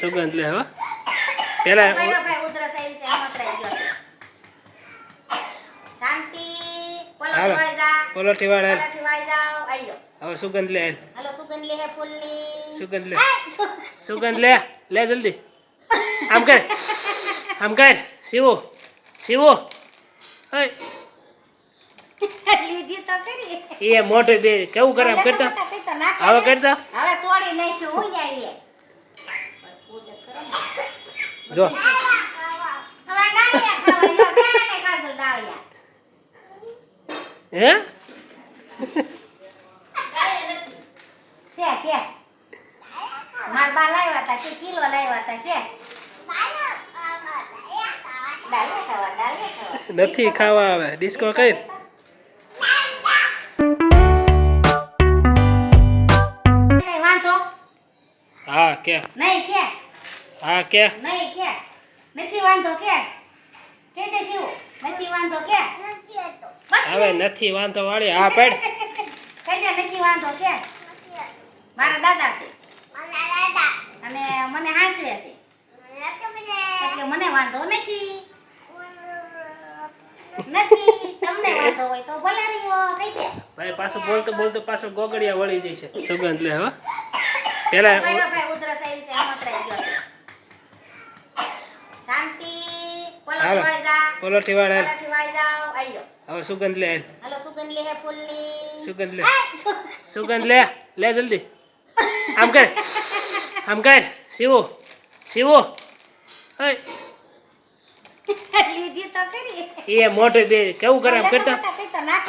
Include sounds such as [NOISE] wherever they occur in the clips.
સુગંધ લે હો. પેલા. પલટી વાળી હવે સુગંધ લે. સુગંધ લે સુગંધ લે. લે. જલ્દી. આમ કર. આમ કર. શિવો શિવો એ મોટે બે કેવું કરે? આમ કરતા? હવે કરતા? હવે તોડી નાખ્યું હું જાય. જો? હે? નથી ખાવા આવે. ડિસ્કો કઈ? હા કે. નહીં કે. હા કે. નહીં કે. નથી વાંધો કે. કે દે શિવ? નથી વાંધો કે. હવે નથી વાંધો વાળી હા પડ. [LAUGHS] કઈ દે નથી વાંધો કે. મારા દાદા છે. અને મને હાંસવે છે. એટલે મને વાંધો નથી. [LAUGHS] નથી. તમને વાંધો હોય તો ભલે રહ્યો કહી દે. ભાઈ પાછું બોલતો બોલતો પાછો ગોગડિયા વળી જશે. સુગંધ લે હો. પેલા ભાઈ ભાઈ ઉધરસ આવી છે આમંત્રણ ગયો છે શાંતિ પલટી હાલો. પોલોઠી વાળા. આયો હવે સુગંધ લે હાલો. સુગંધ લે હે ફૂલની. સુગંધ લે. સુગંધ લે. લે જલ્દી. આમ કર. આમ કર. શિવો શિવો એ મોટો બે કેવું કરે? આમ કરતા?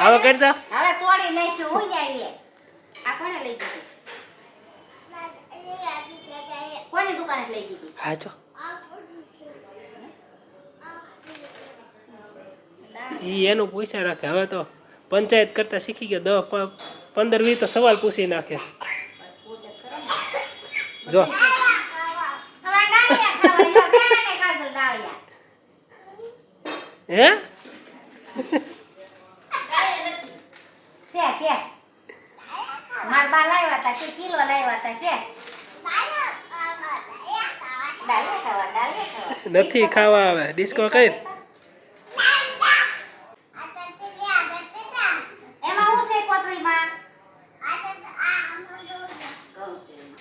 હવે કરતા? હવે તોડી નાખ્યું. હું જાય આ કોને લઈ ગઈ કોની દુકાને લઈ ગઈ હા જો. ઈ એનું પૂછ્યા રાખે. હવે તો પંચાયત કરતા શીખી ગયો. દસ પંદર વીસ તો સવાલ પૂછી નાખે. જો. હે? નથી ખાવા આવે. ડિસ્કો કઈ તા કે કિલો લાવ્યા તા કે ડાળિયા ખાવા ડાળિયા ખાવા નથી ખાવા આવે ડિસ્કો કર એમાં હું છે કોથળીમાં ઘઉં છે એમાં.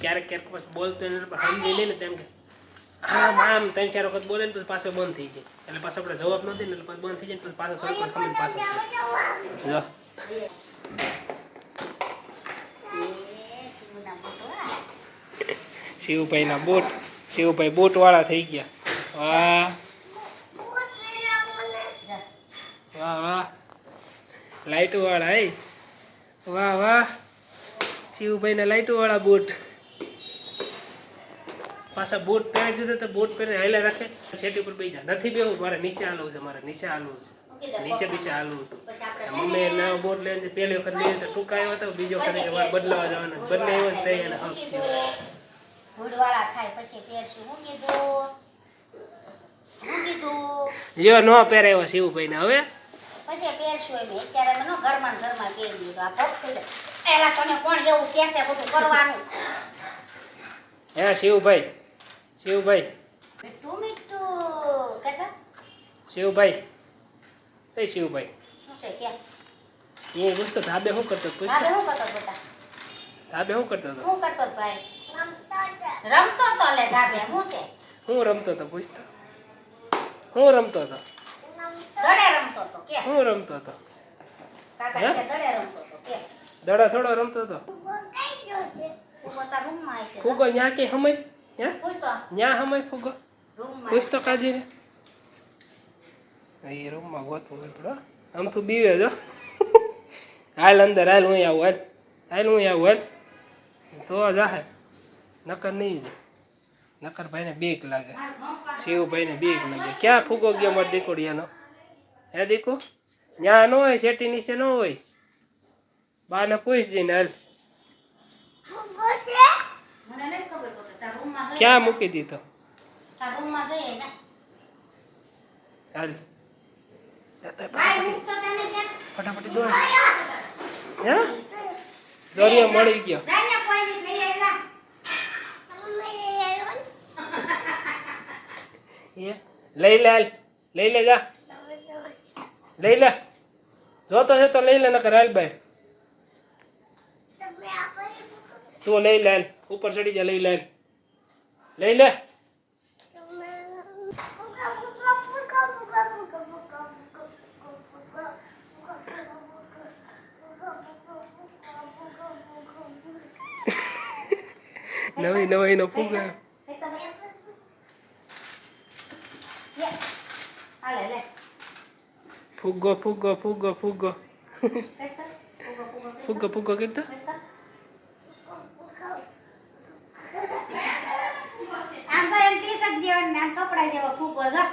ક્યારેક ક્યારેક પછી બોલતો સમજી લે ને તેમ કે આમ આમ ત્રણ ચાર વખત બોલે ને પછી પાછો બંધ થઈ જાય. એટલે પાછો આપણે જવાબ ન દે ને એટલે બંધ થઈ જાય ને પછી પાછો થોડીક વાર પાછો મોટવા. શિવભાઈના બૂટ, શિવભાઈ બોટ વાળા થઈ ગયા. વાહ. વાહ વાહ. લાઈટ વાળા વાહ વાહ. શિવભાઈના લાઈટો વાળા બૂટ. પાછા બૂટ પહેરી દીધા તો બૂટ પહેરીને હાલ્યા રાખે. સેટી ઉપર બેસી જાય નથી બેવું મારે નીચે હાલવું છે મારે નીચે હાલવું છે. નીચે પીછે બીચે હાલવું હતું. મમ્મી નવો બોટ લઈને પહેલી વખત લઈ તો આવ્યો હતો બીજો વખત કે મારે બદલાવા જવાનો બદલે એવો જ થઈ એને હક થયો. પછી પહેરશું. હું કીધું? ન પહેરાયો શિવભાઈને. હવે પછી પહેરશું એમ. અત્યારે મને ઘરમાં ને ઘરમાં પહેરી દીધું આ ભક્ત થઈ જાય. એલા તને કોણ એવું કહેશે બધું કરવાનું? હે શિવભાઈ શિવભાઈ. મીઠું મીઠું કહેતા? શિવભાઈ એ શિવભાઈ. શું છે કે? એ પૂછતો ધાબે શું કરતો હતો? ભાભી શું કરતો બેટા? ધાબે શું કરતો હતો? શું કરતો ભાઈ? રમતો તો લે ધાબે છે? હું રમતો હતો પૂછતો. હું રમતો હતો? રમતો તો કે. હું રમતો હતો? કાકા હે? કે દડે રમતો તો કે. દડા થોડો રમતો હતો. તું પોતા રૂમમાં આવશે ફૂગો ન્યા કે સમય હે પૂછતો. ન્યા સમય ફૂગો? રૂમમાં. પૂછતો કાજી ને. એ રૂમમાં ગોતવું હોય થોડો. આમ તું બીવે જો. હાલ અંદર હાલ હું આવું હાલ. હાલ હું આવું હાલ. તો જાહે. નકર નહીં જાય નકર ભાઈને બીક લાગે. મારું નામ કાઢ. શિવભાઈને બીક લાગે. ક્યાં ફૂગો ગયો મારો દીકડીયાનો હે દીકો? ન્યા હોય શેટી નીચે ન હોય. બાને પૂછ જઈને હાલ. ક્યાં મૂકી દીધો? હાલ. ફટાફટ હે? જોરિયો મળી ગયો. લઈ લે લઈ લે જા. લઈ લે. જોતો છે તો લઈ લે, નકર હાલ બહાર તું લઈ લે હાલ ઉપર ચડી જા, લઈ લે. હાલ લઈ લે. નવી નવી નો ફૂગા એક તો લે. હાલે, લે. ફુગ્ગો ફુગ્ગો ફુગ્ગો ફુગ્ગો ફુગ્ગો ફુગ્ગો કીધો એક તો. આમ તો એમ ટી-શર્ટ જેવો ને આમ કપડા જેવો ફૂગો જો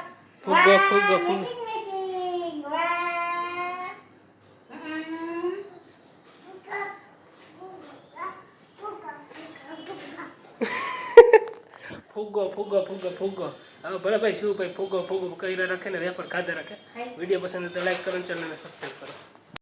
ફુગ્ગો, ફુગ્ગો, ફુગ્ગો. missing, missing. વાહ. હમ. [LAUGHS] હવે ભલે ભાઈ શું ભાઈ ફોગો ફોગો કરીને રાખે ને રેપર ખાધે રાખે. વીડિયો પસંદ તો લાઈક કરો ચેનલને સબસ્ક્રાઈબ કરો.